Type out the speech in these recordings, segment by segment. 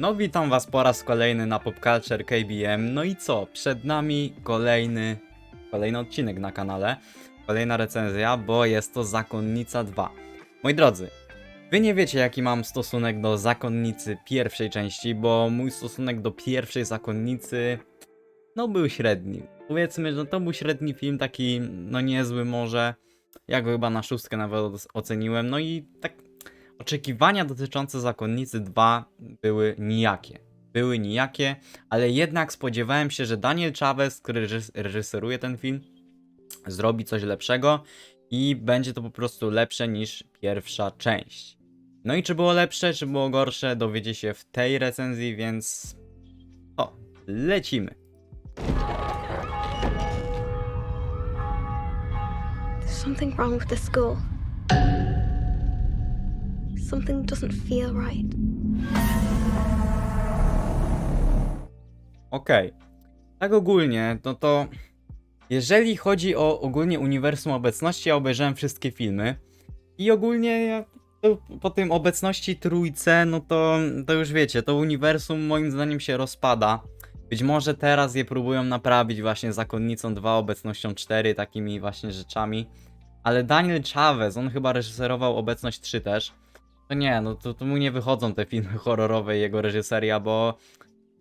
No witam was po raz kolejny na Popculture KBM. No i co? Przed nami kolejny, kolejny odcinek na kanale. Kolejna recenzja, bo jest to Zakonnica 2. Moi drodzy, wy nie wiecie jaki mam stosunek do Zakonnicy pierwszej części, bo mój stosunek do pierwszej Zakonnicy no był średni. Powiedzmy, że to był średni film, taki no niezły może. Ja go chyba na szóstkę nawet oceniłem. No i tak oczekiwania dotyczące Zakonnicy 2 były nijakie. Były nijakie, ale jednak spodziewałem się, że Daniel Chavez, który reżys- reżyseruje ten film, zrobi coś lepszego i będzie to po prostu lepsze niż pierwsza część. No i czy było lepsze, czy było gorsze, dowiecie się w tej recenzji, więc o, lecimy. Something wrong with the school. Something doesn't feel right. Okej. Tak ogólnie, no to jeżeli chodzi o ogólnie uniwersum obecności, ja obejrzałem wszystkie filmy i ogólnie ja, po tym obecności trójce, no to, to już wiecie, to uniwersum moim zdaniem się rozpada. Być może teraz je próbują naprawić właśnie Zakonnicą 2, obecnością 4, takimi właśnie rzeczami. Ale Daniel Chavez, on chyba reżyserował obecność 3 też. To nie, no to, to mu nie wychodzą te filmy horrorowe i jego reżyseria, bo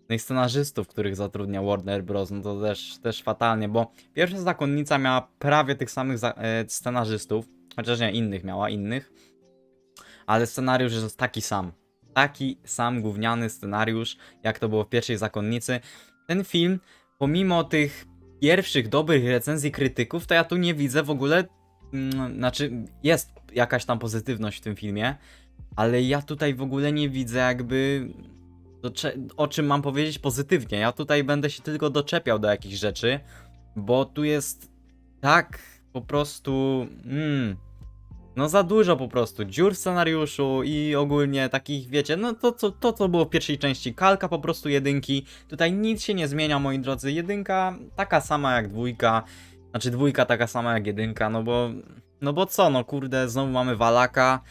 no i scenarzystów, których zatrudnia Warner Bros. No to też, też fatalnie, bo pierwsza zakonnica miała prawie tych samych za, e, scenarzystów, chociaż nie, innych miała, innych, ale scenariusz jest taki sam. Taki sam gówniany scenariusz, jak to było w pierwszej zakonnicy. Ten film, pomimo tych pierwszych dobrych recenzji krytyków, to ja tu nie widzę w ogóle, mm, znaczy jest jakaś tam pozytywność w tym filmie, ale ja tutaj w ogóle nie widzę jakby o czym mam powiedzieć pozytywnie. Ja tutaj będę się tylko doczepiał do jakichś rzeczy, bo tu jest tak po prostu. Mm, no za dużo po prostu dziur w scenariuszu i ogólnie takich, wiecie, no to co, to, co było w pierwszej części, kalka po prostu jedynki. Tutaj nic się nie zmienia, moi drodzy. Jedynka taka sama jak dwójka, znaczy dwójka taka sama jak jedynka, no bo, no bo co, no kurde, znowu mamy Walaka,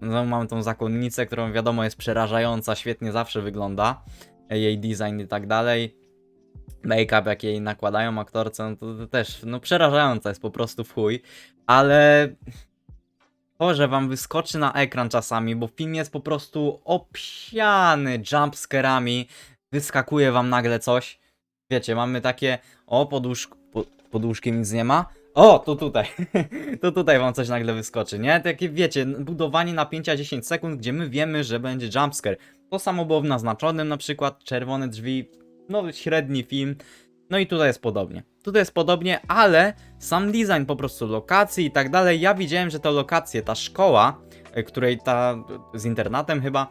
no, mamy tą zakonnicę, którą wiadomo jest przerażająca, świetnie zawsze wygląda. Jej design i tak dalej. Make-up, jak jej nakładają aktorce, no to, to też no, przerażająca jest po prostu w chuj. Ale to, że wam wyskoczy na ekran czasami, bo film jest po prostu obsiany jumpscarami, wyskakuje wam nagle coś. Wiecie, mamy takie, o, podłóż, po, podłóżkiem nic nie ma. O, to tutaj. to tutaj wam coś nagle wyskoczy, nie? Takie, wiecie, budowanie napięcia 10 sekund, gdzie my wiemy, że będzie jumpscare. To samo było w naznaczonym, na przykład czerwone drzwi, no średni film. No i tutaj jest podobnie. Tutaj jest podobnie, ale sam design po prostu lokacji i tak dalej. Ja widziałem, że te lokacje, ta szkoła, e, której ta z internatem chyba,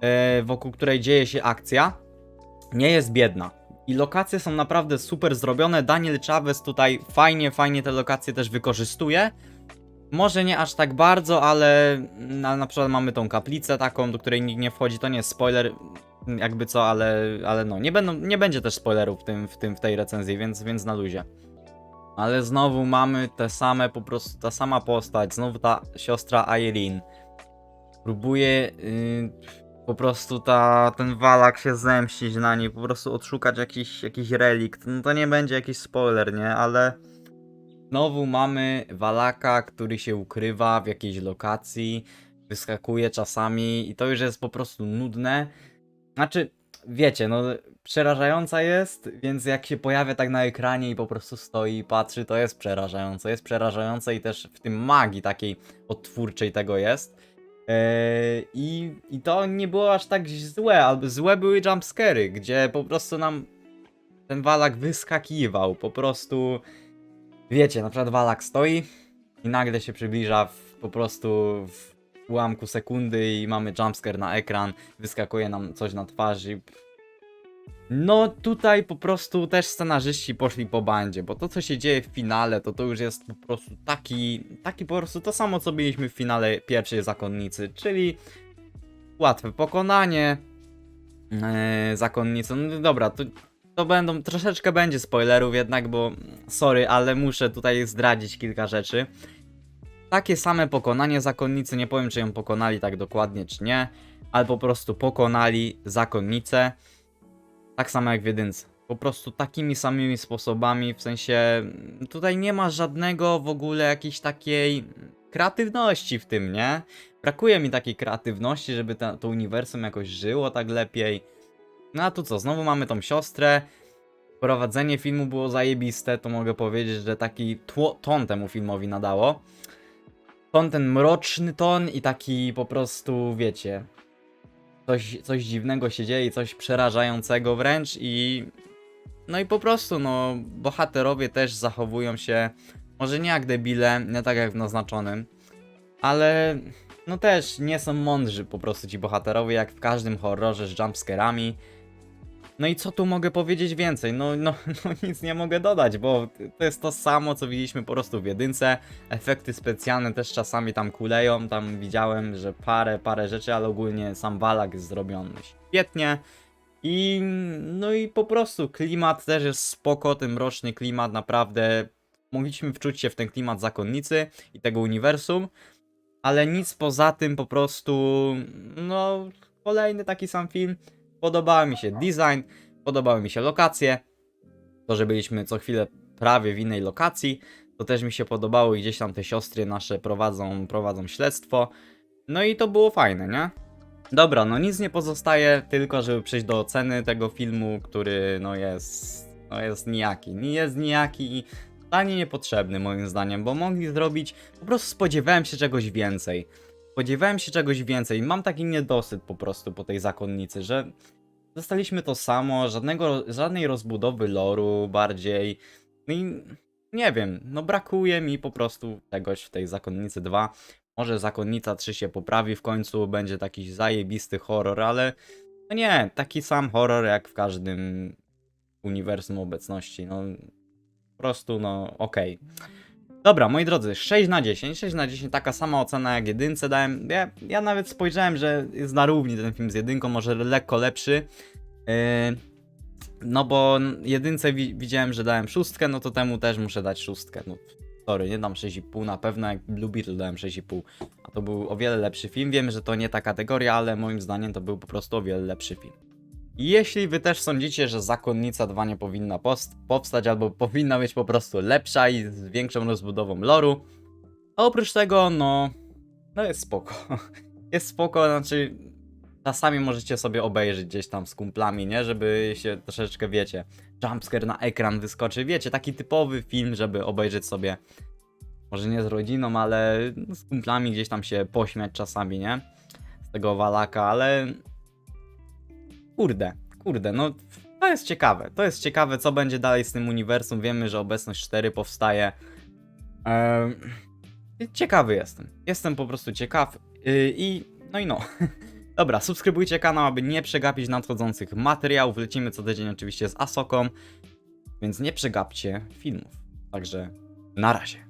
e, wokół której dzieje się akcja, nie jest biedna. I lokacje są naprawdę super zrobione. Daniel Chavez tutaj fajnie, fajnie te lokacje też wykorzystuje. Może nie aż tak bardzo, ale na, na przykład mamy tą kaplicę taką, do której nikt nie wchodzi. To nie jest spoiler, jakby co, ale, ale no, nie, będą, nie będzie też spoilerów w, tym, w, tym, w tej recenzji, więc, więc na luzie. Ale znowu mamy te same, po prostu ta sama postać, znowu ta siostra Aileen. Próbuje yy, po prostu ta, ten walak się zemścić na niej, po prostu odszukać jakiś, jakiś relikt. No to nie będzie jakiś spoiler, nie? Ale znowu mamy walaka, który się ukrywa w jakiejś lokacji, wyskakuje czasami i to już jest po prostu nudne. Znaczy, wiecie, no przerażająca jest, więc jak się pojawia tak na ekranie i po prostu stoi i patrzy, to jest przerażające. Jest przerażające i też w tym magii takiej odtwórczej tego jest. Eee, I, I to nie było aż tak złe, albo złe były jumpscary, gdzie po prostu nam ten walak wyskakiwał, po prostu wiecie, na przykład walak stoi i nagle się przybliża w, po prostu w ułamku sekundy i mamy jumpscare na ekran, wyskakuje nam coś na twarzy. No tutaj po prostu też scenarzyści poszli po bandzie, bo to co się dzieje w finale, to to już jest po prostu taki, taki po prostu to samo co mieliśmy w finale pierwszej zakonnicy, czyli łatwe pokonanie e, zakonnicy. No dobra, to, to będą, troszeczkę będzie spoilerów jednak, bo sorry, ale muszę tutaj zdradzić kilka rzeczy. takie same pokonanie zakonnicy. Nie powiem, czy ją pokonali tak dokładnie, czy nie, ale po prostu pokonali zakonnicę. Tak samo jak w jedynce. Po prostu takimi samymi sposobami, w sensie mm, tutaj nie ma żadnego w ogóle jakiejś takiej kreatywności w tym, nie? Brakuje mi takiej kreatywności, żeby ta, to uniwersum jakoś żyło tak lepiej. No a tu co, znowu mamy tą siostrę. Prowadzenie filmu było zajebiste, to mogę powiedzieć, że taki tło, ton temu filmowi nadało. Ton ten mroczny ton i taki po prostu, wiecie, coś, coś dziwnego się dzieje, coś przerażającego wręcz i no i po prostu, no, bohaterowie też zachowują się, może nie jak debile, nie tak jak w naznaczonym, ale no też nie są mądrzy po prostu ci bohaterowie, jak w każdym horrorze z jumpscarami. No i co tu mogę powiedzieć więcej? No, no, no nic nie mogę dodać, bo to jest to samo, co widzieliśmy po prostu w jedynce. Efekty specjalne też czasami tam kuleją, tam widziałem, że parę, parę rzeczy, ale ogólnie sam walak jest zrobiony świetnie. I no i po prostu klimat też jest spoko, ten mroczny klimat naprawdę mogliśmy wczuć się w ten klimat zakonnicy i tego uniwersum, ale nic poza tym po prostu no kolejny taki sam film. Podobał mi się design, podobały mi się lokacje, to, że byliśmy co chwilę prawie w innej lokacji, to też mi się podobało i gdzieś tam te siostry nasze prowadzą, prowadzą śledztwo. No i to było fajne, nie? Dobra, no nic nie pozostaje, tylko żeby przejść do oceny tego filmu, który no jest, no jest nijaki. Nie jest nijaki i totalnie niepotrzebny moim zdaniem, bo mogli zrobić, po prostu spodziewałem się czegoś więcej. Spodziewałem się czegoś więcej. Mam taki niedosyt po prostu po tej zakonnicy, że dostaliśmy to samo, żadnego, żadnej rozbudowy loru bardziej. No i nie wiem, no brakuje mi po prostu czegoś w tej zakonnicy 2. Może zakonnica 3 się poprawi w końcu, będzie taki zajebisty horror, ale no nie, taki sam horror jak w każdym uniwersum obecności. No po prostu, no okej. Dobra, moi drodzy, 6 na 10, 6 na 10, taka sama ocena jak jedynce dałem. Ja, ja nawet spojrzałem, że jest na równi ten film z jedynką, może lekko lepszy. Yy, no bo jedynce wi widziałem, że dałem szóstkę, no to temu też muszę dać szóstkę. No sorry, nie dam 6,5 na pewno, jak Blue Beetle dałem 6,5. A to był o wiele lepszy film. Wiem, że to nie ta kategoria, ale moim zdaniem to był po prostu o wiele lepszy film. Jeśli wy też sądzicie, że Zakonnica 2 nie powinna powstać, albo powinna być po prostu lepsza i z większą rozbudową loru, a oprócz tego, no, no jest spoko. Jest spoko, znaczy czasami możecie sobie obejrzeć gdzieś tam z kumplami, nie? Żeby się troszeczkę, wiecie, jumpscare na ekran wyskoczy, wiecie, taki typowy film, żeby obejrzeć sobie, może nie z rodziną, ale z kumplami gdzieś tam się pośmiać czasami, nie? Z tego walaka, ale kurde, kurde, no to jest ciekawe. To jest ciekawe, co będzie dalej z tym uniwersum. Wiemy, że obecność 4 powstaje. Ciekawy jestem. Jestem po prostu ciekaw. Yy, I no i no. Dobra, subskrybujcie kanał, aby nie przegapić nadchodzących materiałów. Lecimy co tydzień oczywiście z Asoką, więc nie przegapcie filmów. Także na razie.